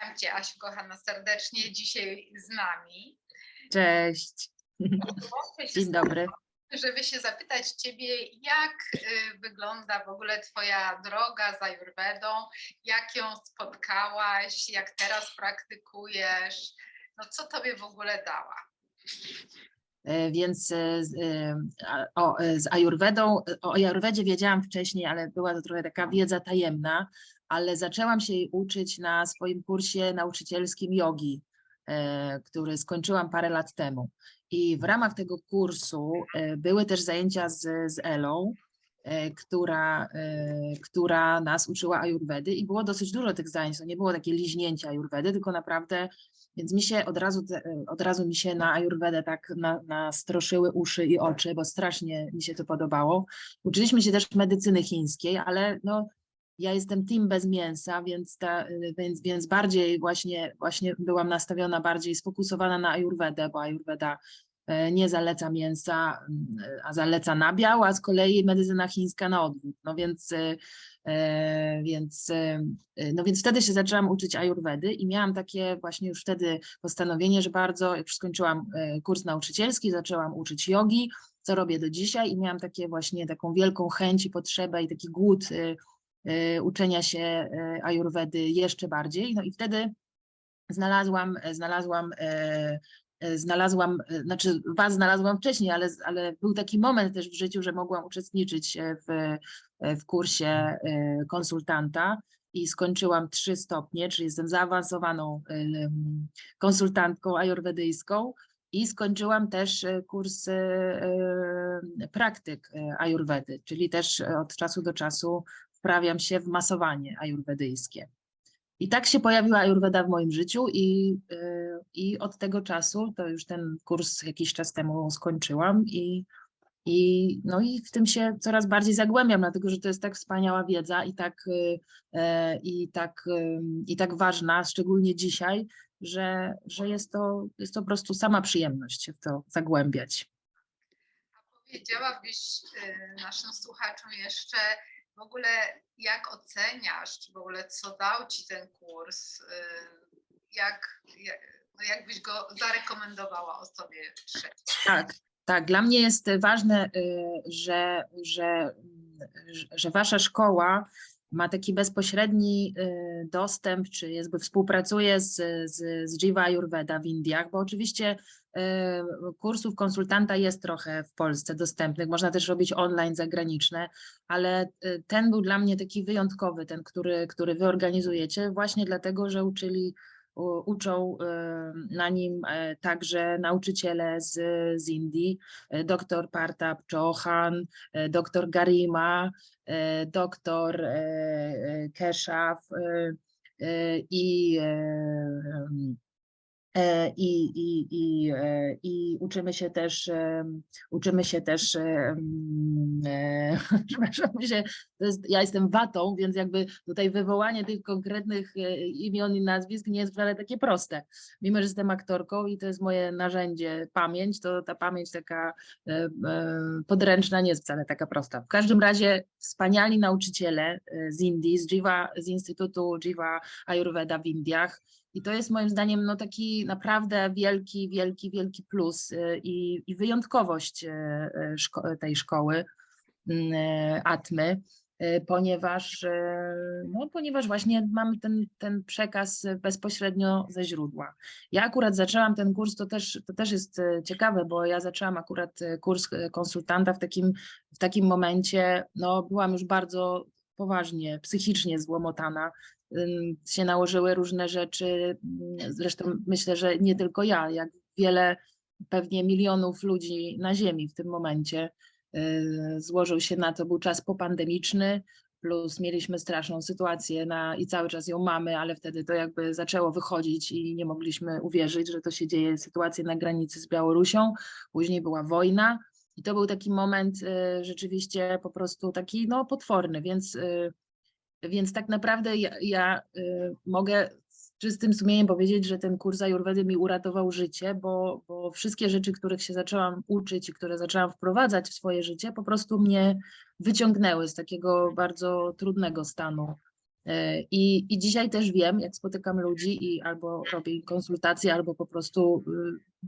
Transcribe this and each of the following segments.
Witam Cię, Asiu, kochana, serdecznie dzisiaj z nami. Cześć. Dzień z dobry. Żeby się zapytać Ciebie, jak y, wygląda w ogóle Twoja droga za Ayurvedą, jak ją spotkałaś, jak teraz praktykujesz, no co Tobie w ogóle dała? E, Więc e, e, o, z Ajurwedą, o Ajurwedzie wiedziałam wcześniej, ale była to trochę taka wiedza tajemna, ale zaczęłam się jej uczyć na swoim kursie nauczycielskim jogi, który skończyłam parę lat temu. I w ramach tego kursu były też zajęcia z, z Elą, która, e, która nas uczyła Ajurwedy i było dosyć dużo tych zajęć. To nie było takie liźnięcie Ajurwedy, tylko naprawdę Więc mi się od razu, te- od razu mi się na Ayurvedę tak na, nastroszyły uszy i oczy, bo strasznie mi się to podobało. Uczyliśmy się też medycyny chińskiej, ale no, ja jestem team bez mięsa, więc, ta, więc, więc bardziej właśnie, właśnie byłam nastawiona, bardziej sfokusowana na Ayurvedę, bo Ayurveda e, nie zaleca mięsa, mm, a zaleca nabiał, a z kolei medycyna chińska na odwrót. No więc, e, e, więc, e, no więc wtedy się zaczęłam uczyć Ayurvedy i miałam takie właśnie już wtedy postanowienie, że bardzo, już skończyłam e, kurs nauczycielski, zaczęłam uczyć jogi, co robię do dzisiaj i miałam takie właśnie taką wielką chęć i potrzebę i taki głód e, e, uczenia się e, Ayurvedy jeszcze bardziej. No i wtedy znalazłam, e, znalazłam e, e, znalazłam, e, znaczy was znalazłam wcześniej, ale, ale był taki moment też w życiu, że mogłam uczestniczyć e, w, e, w kursie e, konsultanta i skończyłam trzy stopnie, czyli jestem zaawansowaną konsultantką ajurwedyjską i skończyłam też e, kurs e, e, praktyk e, ajurwedy, czyli też e, od czasu do czasu wprawiam się w masowanie ajurwedyjskie. I tak się pojawiła Ayurveda w moim życiu i, y, i od tego czasu, to już ten kurs jakiś czas temu skończyłam i, i, no i w tym się coraz bardziej zagłębiam, dlatego że to jest tak wspaniała wiedza i tak, y, e, i tak, y, i tak ważna, szczególnie dzisiaj, że, że jest, to, jest to po prostu sama przyjemność się w to zagłębiać. A powiedziałabyś naszym słuchaczom jeszcze w ogóle, jak oceniasz, czy w ogóle co dał Ci ten kurs, y, jak, jak, no jakbyś go zarekomendowała osobie trzeciej? Tak, tak. Dla mnie jest ważne, y, że, że- że wasza szkoła ma taki bezpośredni y, dostęp, czy jakby współpracuje z, z, z Jiva Ayurveda w Indiach, bo oczywiście y, kursów konsultanta jest trochę w Polsce dostępnych, można też robić online zagraniczne, ale y, ten był dla mnie taki wyjątkowy, ten, który, który wy organizujecie, właśnie dlatego, że uczyli uczą y, na nim e, także nauczyciele z, z Indii, e, dr Partap Chauhan, e, dr Garima, dr Keshav i i, i, i, e, i uczymy się też, em, uczymy się też, e, przepraszam, się, jest, ja jestem watą, więc jakby tutaj wywołanie tych konkretnych e, imion i nazwisk nie jest wcale takie proste. Mimo, że jestem aktorką i to jest moje narzędzie, pamięć, to ta pamięć taka e, e, podręczna nie jest wcale taka prosta. W każdym razie wspaniali nauczyciele e, z Indii, z Jiva, z Instytutu Jiva Ayurveda w Indiach, i to jest moim zdaniem no, taki naprawdę wielki, wielki, wielki plus y, i, i wyjątkowość y, y, szko- tej szkoły mm, Atmy, ponieważ, no, ponieważ właśnie mamy ten, ten przekaz bezpośrednio ze źródła. Ja akurat zaczęłam ten kurs, to też, to też jest ciekawe, bo ja zaczęłam akurat kurs konsultanta w takim, w takim momencie, no byłam już bardzo poważnie, psychicznie złomotana, się nałożyły różne rzeczy. ym, Zresztą myślę, że nie tylko ja, jak wiele pewnie milionów ludzi na Ziemi w tym momencie yy, złożył się na to. Był czas popandemiczny, plus mieliśmy straszną sytuację na, i cały czas ją mamy, ale wtedy to jakby zaczęło wychodzić i nie mogliśmy uwierzyć, że to się dzieje. Sytuację na granicy z Białorusią, później była wojna. I to był taki moment y, rzeczywiście po prostu taki no, potworny, więc y, więc tak naprawdę ja, ja y, mogę z czystym sumieniem powiedzieć, że ten kurs Ayurvedy mi uratował życie, bo, bo wszystkie rzeczy, których się zaczęłam uczyć i które zaczęłam wprowadzać w swoje życie, po prostu mnie wyciągnęły z takiego bardzo trudnego stanu. E, I, I dzisiaj też wiem, jak spotykam ludzi i albo robię konsultacje, albo po prostu y,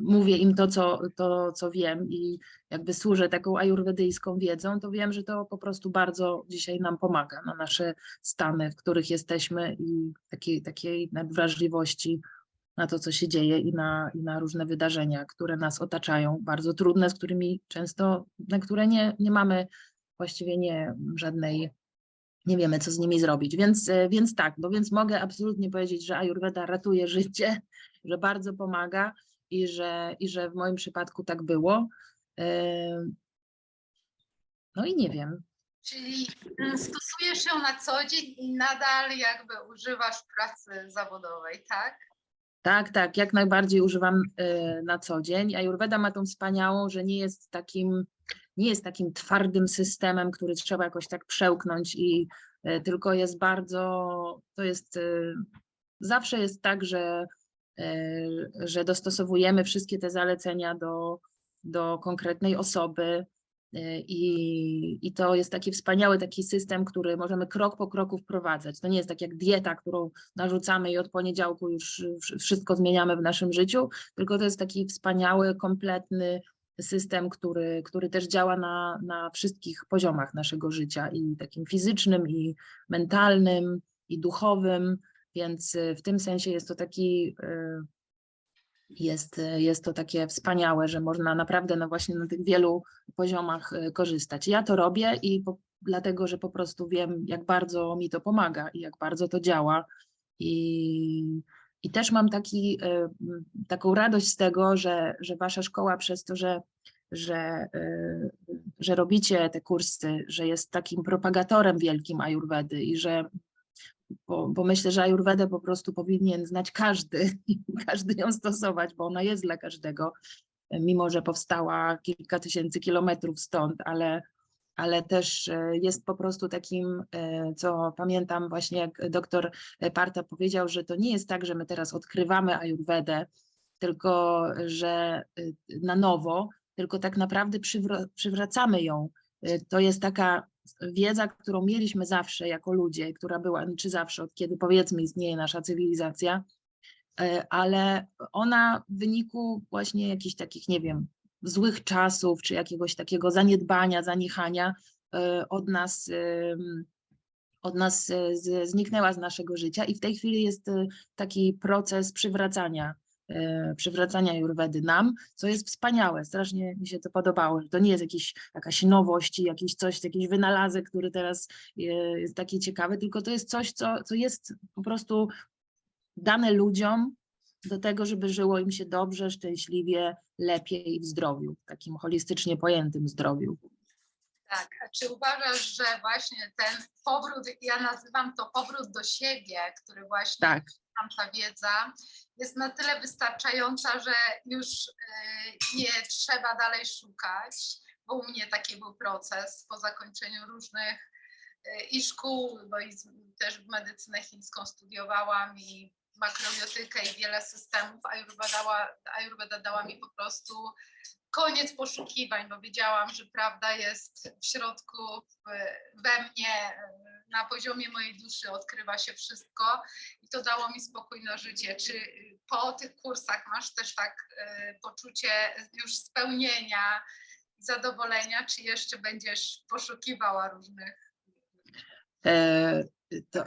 mówię im to co, to, co wiem i jakby służę taką ajurwedyjską wiedzą, to wiem, że to po prostu bardzo dzisiaj nam pomaga na nasze stany, w których jesteśmy i takiej, takiej nadwrażliwości na to, co się dzieje i na, i na różne wydarzenia, które nas otaczają, bardzo trudne, z którymi często, na które nie, nie mamy właściwie nie żadnej, nie wiemy, co z nimi zrobić. Więc, e, więc tak, no więc mogę absolutnie powiedzieć, że Ayurveda ratuje życie, że bardzo pomaga i że, i że w moim przypadku tak było. E, No i nie wiem. Czyli mm, stosujesz ją na co dzień i nadal jakby używasz pracy zawodowej, tak? Tak, tak, jak najbardziej używam e, na co dzień. Ayurveda ma tą wspaniałą, że nie jest takim, nie jest takim twardym systemem, który trzeba jakoś tak przełknąć i e, tylko jest bardzo, to jest, e, zawsze jest tak, że, e, że dostosowujemy wszystkie te zalecenia do, do konkretnej osoby. I, I to jest taki wspaniały taki system, który możemy krok po kroku wprowadzać. To nie jest tak jak dieta, którą narzucamy i od poniedziałku już wsz- wszystko zmieniamy w naszym życiu, tylko to jest taki wspaniały, kompletny system, który, który też działa na, na wszystkich poziomach naszego życia i takim fizycznym, i mentalnym, i duchowym, więc y, w tym sensie jest to taki y, jest, jest to takie wspaniałe, że można naprawdę no właśnie na tych wielu poziomach y, korzystać. Ja to robię i po, dlatego, że po prostu wiem, jak bardzo mi to pomaga i jak bardzo to działa. I, i też mam taki, m, taką radość z tego, że, że wasza szkoła przez to, że, że, y, że robicie te kursy, że jest takim propagatorem wielkim Ajurwedy i że bo, bo myślę, że Ajurwedę po prostu powinien znać każdy i każdy ją stosować, bo ona jest dla każdego, mimo że powstała kilka tysięcy kilometrów stąd, ale, ale też e, jest po prostu takim, e, co pamiętam właśnie jak doktor Parta powiedział, że to nie jest tak, że my teraz odkrywamy Ajurwedę, tylko że y, na nowo, tylko tak naprawdę przywra- przywracamy ją. To jest taka wiedza, którą mieliśmy zawsze jako ludzie, która była, czy zawsze, od kiedy powiedzmy istnieje nasza cywilizacja, e, ale ona w wyniku właśnie jakichś takich, nie wiem, złych czasów, czy jakiegoś takiego zaniedbania, zaniechania e, od nas, em, od nas e, zniknęła z naszego życia. I w tej chwili jest e, taki proces przywracania, e, przywracania Jurwedy nam, co jest wspaniałe, strasznie mi się to podobało, to nie jest jakiś, jakaś nowość, jakiś coś, jakiś wynalazek, który teraz e, jest taki ciekawy, tylko to jest coś, co, co jest po prostu dane ludziom do tego, żeby żyło im się dobrze, szczęśliwie, lepiej i w zdrowiu, takim holistycznie pojętym zdrowiu. Tak. A czy uważasz, że właśnie ten powrót, ja nazywam to powrót do siebie, który właśnie Tak. tam ta wiedza jest na tyle wystarczająca, że już y, nie trzeba dalej szukać, bo u mnie taki był proces po zakończeniu różnych y, i szkół, bo i też medycynę chińską studiowałam i makrobiotykę i wiele systemów. Ayurveda dała, dała mi po prostu koniec poszukiwań, bo wiedziałam, że prawda jest w środku, we mnie, na poziomie mojej duszy odkrywa się wszystko i to dało mi spokój na życie. Czy po tych kursach masz też tak y, poczucie już spełnienia, zadowolenia, czy jeszcze będziesz poszukiwała różnych? E, to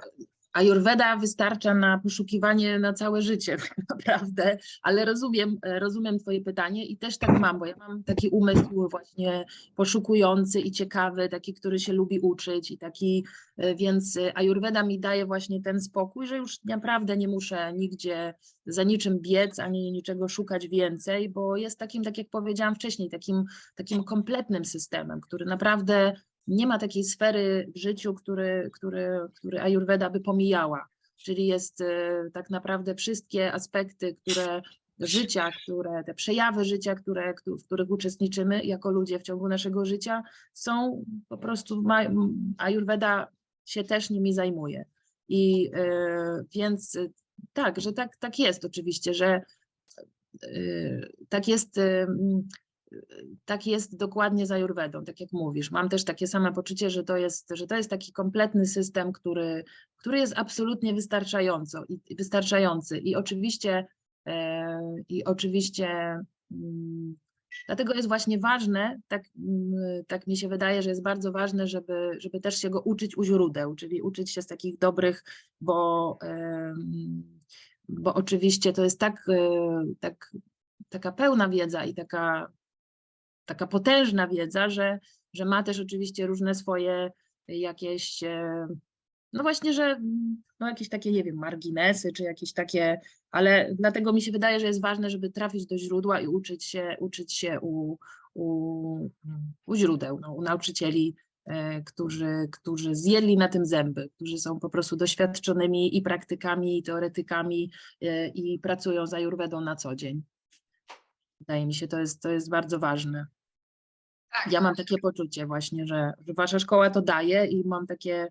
Ajurweda wystarcza na poszukiwanie na całe życie, tak naprawdę, ale rozumiem, rozumiem Twoje pytanie i też tak mam, bo ja mam taki umysł właśnie poszukujący i ciekawy, taki, który się lubi uczyć i taki, e, więc Ajurweda mi daje właśnie ten spokój, że już naprawdę nie muszę nigdzie za niczym biec, ani niczego szukać więcej, bo jest takim, tak jak powiedziałam wcześniej, takim, takim kompletnym systemem, który naprawdę nie ma takiej sfery w życiu, który, który, który Ayurveda by pomijała. Czyli jest e, tak naprawdę wszystkie aspekty, które życia, które, te przejawy życia, które, któ- w których uczestniczymy jako ludzie w ciągu naszego życia, są po prostu, Ayurveda się też nimi zajmuje. I e, więc e, tak, że tak, tak jest oczywiście, że tak jest. Tak jest dokładnie z Ayurvedą, tak jak mówisz. Mam też takie same poczucie, że to jest, że to jest taki kompletny system, który, który jest absolutnie wystarczająco i wystarczający. I oczywiście, e, i oczywiście mm, dlatego jest właśnie ważne, tak, mm, tak mi się wydaje, że jest bardzo ważne, żeby, żeby też się go uczyć u źródeł, czyli uczyć się z takich dobrych, bo, em, bo oczywiście to jest tak, e, tak taka pełna wiedza i taka, taka potężna wiedza, że, że ma też oczywiście różne swoje jakieś, e, no właśnie, że mm, no jakieś takie, nie wiem, marginesy, czy jakieś takie, ale dlatego mi się wydaje, że jest ważne, żeby trafić do źródła i uczyć się, uczyć się u, u, u źródeł, no, u nauczycieli, e, którzy, którzy zjedli na tym zęby, którzy są po prostu doświadczonymi i praktykami, i teoretykami e, i pracują z Ajurwedą na co dzień. Wydaje mi się, to jest, to jest bardzo ważne. Tak, Ja mam takie poczucie właśnie, że, że wasza szkoła to daje i mam takie,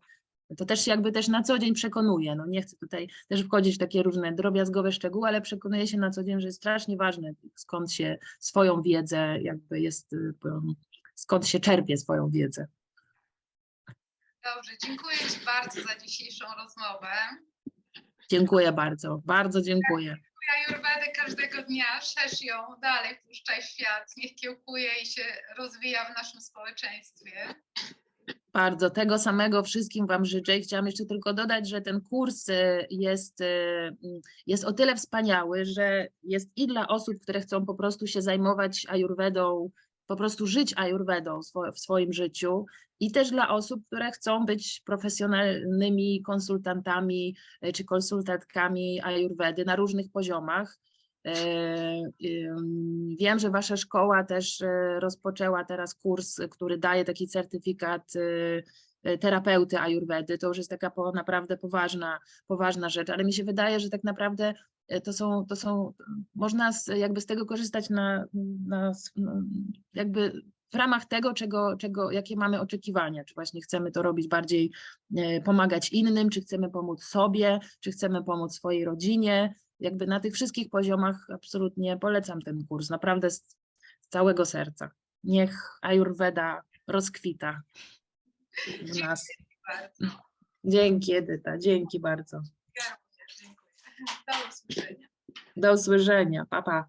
to też jakby też na co dzień przekonuje. No nie chcę tutaj też wchodzić w takie różne drobiazgowe szczegóły, ale przekonuję się na co dzień, że jest strasznie ważne, skąd się swoją wiedzę jakby jest, y, skąd się czerpie swoją wiedzę. dobrze. Dziękuję Ci bardzo za dzisiejszą rozmowę. Dziękuję bardzo, bardzo dziękuję. Ajurwedę każdego dnia, szerz ją dalej, puszczaj świat, niech kiełkuje i się rozwija w naszym społeczeństwie. Bardzo tego samego wszystkim Wam życzę. Chciałam jeszcze tylko dodać, że ten kurs y, jest, y, jest o tyle wspaniały, że jest i dla osób, które chcą po prostu się zajmować ajurwedą, po prostu żyć ajurwedą swo- w swoim życiu, i też dla osób, które chcą być profesjonalnymi konsultantami y, czy konsultantkami ajurwedy na różnych poziomach. E, Wiem, że Wasza szkoła też e, rozpoczęła teraz kurs, który daje taki certyfikat e, e, terapeuty ajurwedy. To już jest taka naprawdę poważna, poważna rzecz, ale mi się wydaje, że tak naprawdę e, to są, to są można z, jakby z tego korzystać na, na, jakby w ramach tego, czego, czego, jakie mamy oczekiwania, czy właśnie chcemy to robić bardziej, e, pomagać innym, czy chcemy pomóc sobie, czy chcemy pomóc swojej rodzinie, jakby na tych wszystkich poziomach absolutnie polecam ten kurs, naprawdę z, z całego serca. Niech Ayurveda rozkwita w nas. Bardzo. Dzięki Edyta, dzięki bardzo. Do usłyszenia. Do usłyszenia, pa pa.